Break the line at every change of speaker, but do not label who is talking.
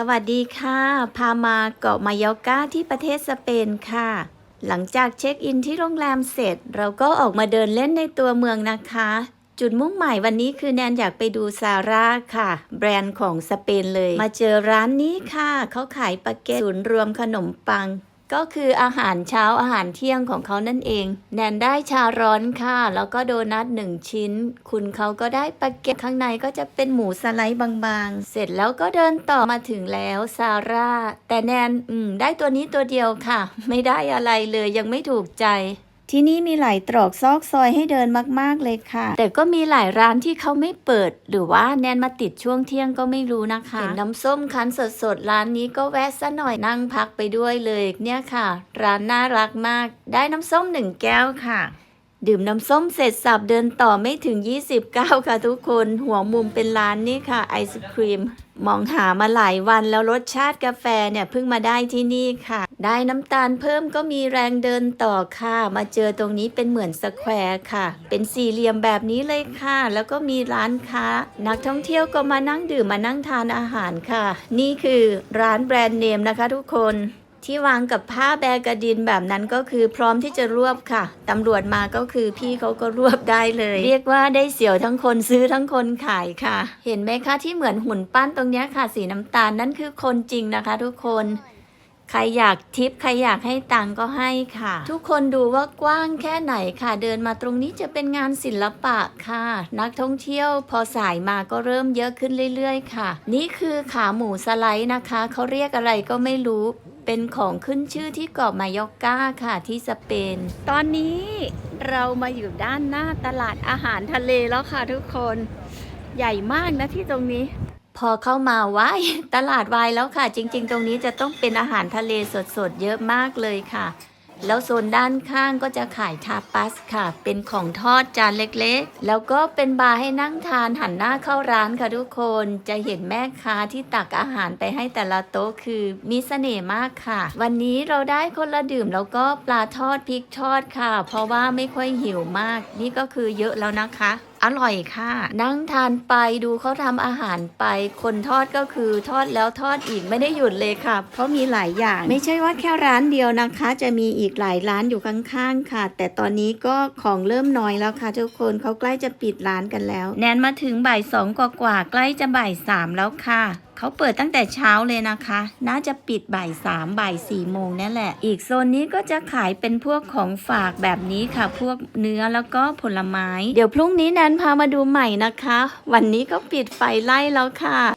สวัสดีค่ะ พามาเกาะมายอกาที่ประเทศสเปนค่ะ หลังจากเช็คอินที่โรงแรมเสร็จ เราก็ออกมาเดินเล่นในตัวเมืองนะคะ จุดมุ่งหมายวันนี้คือแนนอยากไปดูซาร่าค่ะ แบรนด์ของสเปนเลย มาเจอร้านนี้ค่ะ เขาขายปาเกตศูนย์รวมขนมปัง ก็คืออาหารเช้าอาหารเที่ยงของเขานั่นเอง แนนได้ชาร้อนค่ะ แล้วก็โดนัทหนึ่งชิ้น คุณเขาก็ได้ปาเกตข้างในก็จะเป็นหมูสไลด์บางๆ เสร็จแล้วก็เดินต่อมาถึงแล้วซาร่า แต่แนนอืมได้ตัวนี้ตัวเดียวค่ะ ไม่ได้อะไรเลยยังไม่ถูกใจ ที่นี่มีหลายตรอกซอกซอยให้เดินมาก ๆ เลยค่ะ แต่ก็มีหลายร้านที่เขาไม่เปิด หรือว่าแนนมาติดช่วงเที่ยงก็ไม่รู้นะคะเห็นน้ำส้มคั้นสดๆ ร้านนี้ก็แวะซะหน่อยนั่งพักไปด้วยเลยเนี่ยค่ะ ร้านน่ารักมาก ได้น้ำส้มหนึ่งแก้วค่ะ ดื่มน้ำส้มเสร็จสับเดินต่อไม่ถึง29ค่ะทุกคน หัวมุมเป็นร้านนี่ค่ะ ไอศครีม มองหามาหลายวันแล้วรสชาติกาแฟเนี่ยเพิ่งมาได้ที่นี่ค่ะ ได้น้ำตาลเพิ่มก็มีแรงเดินต่อค่ะ มาเจอตรงนี้เป็นเหมือนสแควร์ค่ะ เป็นสี่เหลี่ยมแบบนี้เลยค่ะ แล้วก็มีร้านค้า นักท่องเที่ยวก็มานั่งดื่มมานั่งทานอาหารค่ะ นี่คือร้านแบรนด์เนมนะคะทุกคน ที่วางกับผ้าแบกระดินแบบนั้นก็คือพร้อมที่จะรวบค่ะ ตำรวจมาก็คือพี่เขาก็รวบได้เลย เรียกว่าได้เสียวทั้งคนซื้อทั้งคนขายค่ะ เห็นไหมคะที่เหมือนหุ่นปั้นตรงนี้ค่ะ สีน้ำตาลนั่นคือคนจริงนะคะ ทุกคน ใครอยากทิปใครอยากให้ตังค์ก็ให้ค่ะ ทุกคนดูว่ากว้างแค่ไหนค่ะ เดินมาตรงนี้จะเป็นงานศิลปะค่ะ นักท่องเที่ยวพอสายมาก็เริ่มเยอะขึ้นเรื่อยๆ ค่ะ นี่คือขาหมูสไลด์นะคะเขาเรียกอะไรก็ไม่รู้เป็นของขึ้นชื่อที่เกาะมายอร์กาค่ะที่สเปน ตอนนี้เรามาอยู่ด้านหน้าตลาดอาหารทะเลแล้วค่ะทุกคน ใหญ่มากนะที่ตรงนี้ พอเข้ามาวายตลาดวายแล้วค่ะ จริง ๆ ตรงนี้จะต้องเป็นอาหารทะเลสดๆ เยอะมากเลยค่ะ แล้วโซนด้านข้างก็จะขายทาปัสค่ะ เป็นของทอดจานเล็กๆ แล้วก็เป็นบาร์ให้นั่งทานหันหน้าเข้าร้านค่ะทุกคนจะเห็นแม่ค้าที่ตักอาหารไปให้แต่ละโต๊ะคือมีเสน่ห์มากค่ะ วันนี้เราได้คนละดื่มแล้วก็ปลาทอดพริกทอดค่ะ เพราะว่าไม่ค่อยหิวมาก นี่ก็คือเยอะแล้วนะคะอร่อยค่ะ นั่งทานไปดูเขาทำอาหารไป คนทอดก็คือทอดแล้วทอดอีกไม่ได้หยุดเลยค่ะเพราะมีหลายอย่าง ไม่ใช่ว่าแค่ร้านเดียวนะคะ จะมีอีกหลายร้านอยู่ข้างๆค่ะ แต่ตอนนี้ก็ของเริ่มน้อยแล้วค่ะ ทุกคนเขาใกล้จะปิดร้านกันแล้ว แนนมาถึงบ่ายสองกว่าๆใกล้จะบ่ายสามแล้วค่ะ เขาเปิดตั้งแต่เช้าเลยนะคะ น่าจะปิดบ่ายสามบ่ายสี่โมงนั่นแหละ อีกโซนนี้ก็จะขายเป็นพวกของฝากแบบนี้ค่ะ พวกเนื้อแล้วก็ผลไม้ เดี๋ยวพรุ่งนี้แนนพามาดูใหม่นะคะ วันนี้ก็ปิดไฟไล่แล้วค่ะ